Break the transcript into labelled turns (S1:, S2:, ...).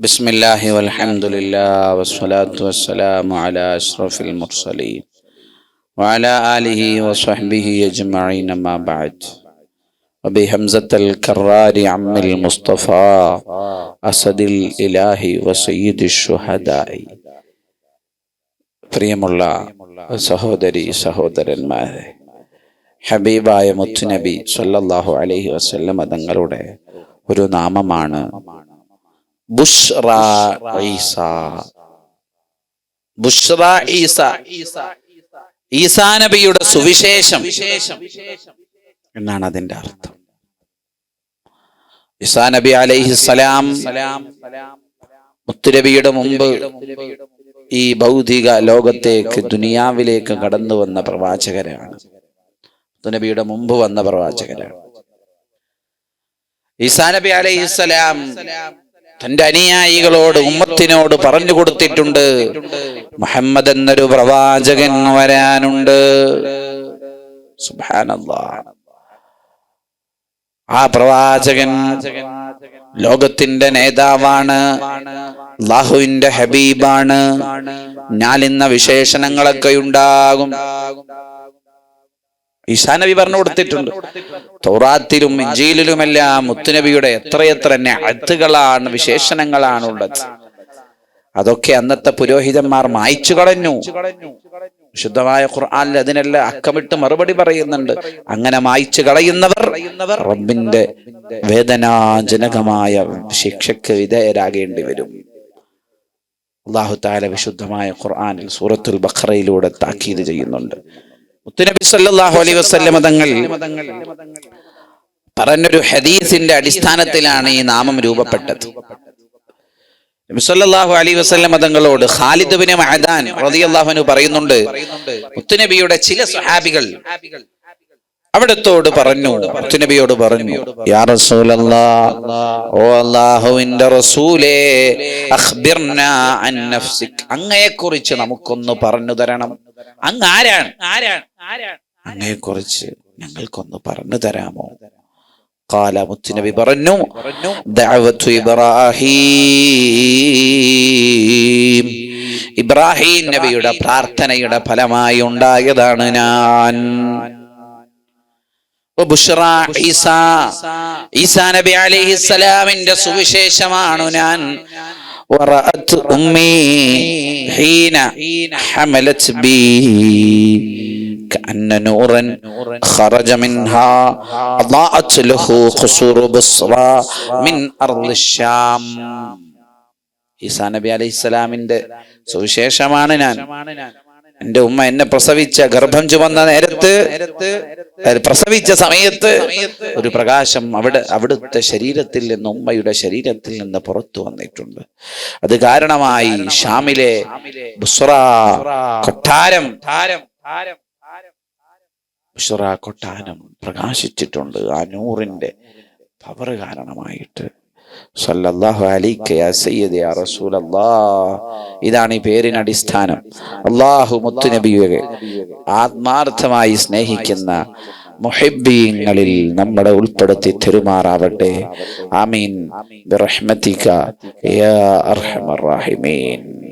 S1: بسم الله والحمد لله والصلاة والسلام على أشرف المرسلين وعلى آله وصحبه أجمعين ما بعد وبهمزة الكرار عم المصطفى أسد الإله وسيد الشهداء പ്രിയമുള്ള സഹോദരി സഹോദരന്മാരെ ഹബീബായ മുത്തുനബി സല്ലല്ലാഹു അലൈഹി വസല്ലം തങ്ങളുടെ ഒരു നാമമാണ് ബുഷ്റ ഈസ. ബുഷ്റ ഈസ. ഈസാ നബിയുടെ സുവിശേഷം. എന്നാണ് അതിന്റെ അർത്ഥം. ഈസാ നബി സലാം മുത്തുരബിയുടെ മുമ്പ് ഈ ഭൗതിക ലോകത്തേക്ക് ദുനിയാവിലേക്ക് കടന്നു വന്ന പ്രവാചകരാണ്. മുത്തുനബിയുടെ മുമ്പ് വന്ന പ്രവാചകരാണ്. ഈസാ നബി അലൈഹിസ്സലാം തന്റെ അനുയായികളോട് ഉമ്മത്തിനോട് പറഞ്ഞു കൊടുത്തിട്ടുണ്ട്. മുഹമ്മദ് എന്നൊരു പ്രവാചകൻ വരാനുണ്ട്. ആ പ്രവാചകൻ ലോകത്തിന്റെ നേതാവാണ് അള്ളാഹുവിന്റെ ഹബീബാണ്. ഞാലിന്ന വിശേഷണങ്ങളൊക്കെ ഉണ്ടാകും. ഈശാ നബി പറഞ്ഞു കൊടുത്തിട്ടുണ്ട്. തൗറാത്തിലും ഇഞ്ചിയിലുമെല്ലാം മുത്തുനബിയുടെ എത്രയെത്ര അത്തുകളാണ് വിശേഷണങ്ങളാണ് ഉള്ളത് അതൊക്കെ അന്നത്തെ പുരോഹിതന്മാർ മായ്ച്ചു കളഞ്ഞു. വിശുദ്ധമായ ഖുർആാനിൽ അതിനെല്ലാം അക്കമിട്ട് മറുപടി പറയുന്നുണ്ട്. അങ്ങനെ മായ്ച്ചു കളയുന്നവർ റബ്ബിന്റെ വേദനാജനകമായ ശിക്ഷയ്ക്ക് വിധേയരാകേണ്ടി വരും. അള്ളാഹു താല വിശുദ്ധമായ ഖുർആാനിൽ സൂറത്തുൽ ബഖറയിലൂടെ താക്കീത് ചെയ്യുന്നുണ്ട്. മുത്തുനബി സല്ലല്ലാഹു അലൈഹി വസല്ലം തങ്ങൾ പറഞ്ഞൊരു ഹദീസിന്റെ അടിസ്ഥാനത്തിലാണ് ഈ നാമം രൂപപ്പെട്ടത്. നബി സല്ലല്ലാഹു അലൈഹി മതങ്ങളോട് തങ്ങളോട് ഖാലിദ് ബിൻ മഅദാൻ റളിയല്ലാഹു അൻഹു പറയുന്നുണ്ട് മുത്തുനബിയുടെ ചില സ്വഹാബികൾ അവിടത്തോട് പറഞ്ഞു മുത്തുനബിയോട് പറഞ്ഞു യാ റസൂലല്ലാ ഓ അല്ലാഹുവിന്റെ റസൂലേ അഖ്ബിർനാ അൻ നഫ്സിക് അങ്ങയെക്കുറിച്ച് നമുക്കൊന്ന് പറഞ്ഞു തരണം. അങ്ങ് ആരാണ് ആരാണ് ആരാണ് അങ്ങയെ കുറിച്ച് ഞങ്ങൾക്കൊന്ന് പറഞ്ഞു തരാമോ കാല മുത്തുനബി പറഞ്ഞു ദഅവത്തു ഇബ്രാഹീം ഇബ്രാഹിം നബിയുടെ പ്രാർത്ഥനയുടെ ഫലമായി ഉണ്ടായതാണ് ഞാൻ ബുഷ്റ ഈസ ഈസാ നബി അലൈഹിസ്സലാമിന്റെ സുവിശേഷമാണ് ഞാൻ ورأت أمي حين حملت بي كأن نورا خرج منها أضاءت له قصور بصرى من أرض الشام ഈസാ നബി അലൈഹി സ്വലാമിന്റെ സുവിശേഷമാണ് ഞാൻ എന്റെ ഉമ്മ എന്നെ പ്രസവിച്ച ഗർഭം ചുമന്ന നേരത്ത് പ്രസവിച്ച സമയത്ത് ഒരു പ്രകാശം അവിടെ അവിടുത്തെ ശരീരത്തിൽ നിന്ന് ഉമ്മയുടെ ശരീരത്തിൽ നിന്ന് പുറത്തു വന്നിട്ടുണ്ട് അത് കാരണമായി ഷാമിലെ ബുസ്ര കൊട്ടാരം. കൊട്ടാരം. പ്രകാശിച്ചിട്ടുണ്ട്. ആ നൂറിന്റെ പവർ കാരണമായിട്ട്. സല്ലല്ലാഹു അലൈക യാ സയ്യിദി യാ റസൂലല്ലാഹ് ഇതാണ് ഈ പേരിന് അടിസ്ഥാനം. അള്ളാഹു മുത്തുനബിയെ ആത്മാർത്ഥമായി സ്നേഹിക്കുന്ന മുഹിബ്ബീങ്ങളിൽ നമ്മളെ ഉൾപ്പെടുത്തി തെരുമാറാവട്ടെ. ആമീൻ. ബിറഹ്മതിക. യാ അർഹമർ റഹീമീൻ.